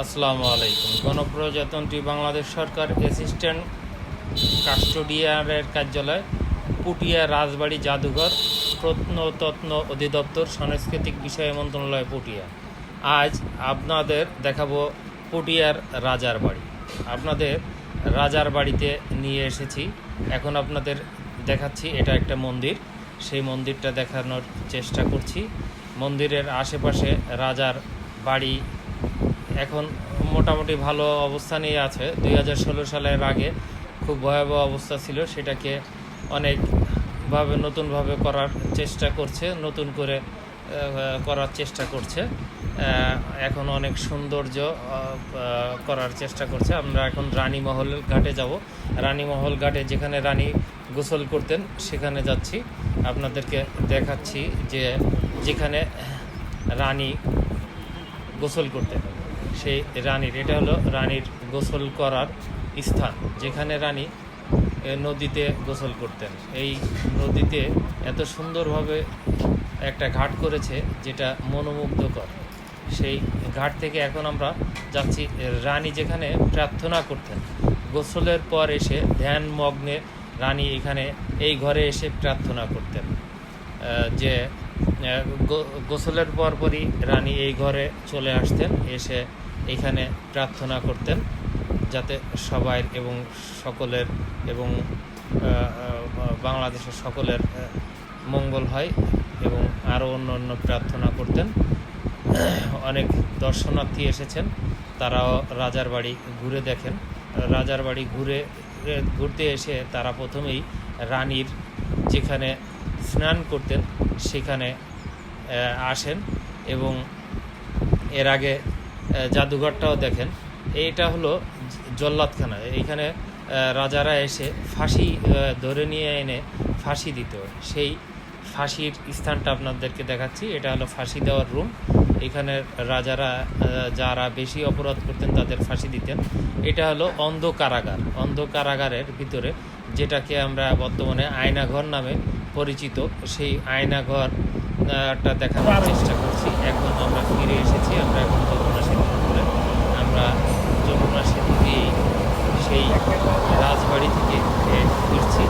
আসসালামু আলাইকুম। গণপ্রজাতন্ত্রী বাংলাদেশ সরকার অ্যাসিস্ট্যান্ট কাস্টোডিয়ারের কার্যালয়, পুটিয়া রাজবাড়ি জাদুঘর প্রত্নতত্ন অধিদপ্তর, সাংস্কৃতিক বিষয় মন্ত্রণালয় পুটিয়া। আজ আপনাদের দেখাবো পুটিয়ার রাজার বাড়ি। আপনাদের রাজার বাড়িতে নিয়ে এসেছি। এখন আপনাদের দেখাচ্ছি, এটা একটা মন্দির। সেই মন্দিরটা দেখানোর চেষ্টা করছি। মন্দিরের আশেপাশে রাজার বাড়ি এখন মোটামুটি ভালো অবস্থানেই আছে। দুই হাজার ষোলো সালের আগে খুব ভয়াবহ অবস্থা ছিল, সেটাকে অনেকভাবে নতুনভাবে করার চেষ্টা করছে, নতুন করে করার চেষ্টা করছে। এখন অনেক সৌন্দর্য করার চেষ্টা করছে। আমরা এখন রানীমহল ঘাটে যাব। রানীমহল ঘাটে যেখানে রানী গোসল করতেন, সেখানে যাচ্ছি। আপনাদেরকে দেখাচ্ছি যে যেখানে রানী গোসল করতেন। সেই রানীর, এটা হলো রানীর গোসল করার স্থান, যেখানে রানী নদীতে গোসল করতেন। এই নদীতে এত সুন্দরভাবে একটা ঘাট করেছে যেটা মনোমুগ্ধকর। সেই ঘাট থেকে এখন আমরা যাচ্ছি রানী যেখানে প্রার্থনা করতেন। গোসলের পর এসে ধ্যান মগ্নে রানী এখানে এই ঘরে এসে প্রার্থনা করতেন। যে গোসলের পরপরই রানী এই ঘরে চলে আসতেন, এসে এখানে প্রার্থনা করতেন যাতে সবাই এবং সকলের এবং বাংলাদেশের সকলের মঙ্গল হয় এবং আরও অন্য অন্য প্রার্থনা করতেন। অনেক দর্শনার্থী এসেছেন, তারাও রাজার বাড়ি ঘুরে দেখেন। রাজার বাড়ি ঘুরে ঘুরতে এসে তারা প্রথমেই রানীর যেখানে স্নান করতেন, সেখানে আসেন এবং এর আগে জাদুঘরটাও দেখেন। এইটা হলো জল্লাদখানা। এইখানে রাজারা এসে ফাঁসি ধরে নিয়ে এনে ফাঁসি দিত। সেই ফাঁসির স্থানটা আপনাদেরকে দেখাচ্ছি। এটা হলো ফাঁসি দেওয়ার রুম। এখানে রাজারা যারা বেশি অপরাধ করতেন তাদের ফাঁসি দিতেন। এটা হলো অন্ধ কারাগার। অন্ধ কারাগারের ভিতরে যেটাকে আমরা বর্তমানে আয়নাঘর নামে পরিচিত। সেই একটা দেখানোর চেষ্টা করছি। এখন আমরা ফিরে এসেছি, আমরা এখন যমুনা সেতু করে আমরা যমুনা সেতু দিয়েই সেই রাজবাড়ি থেকে ঘুরছি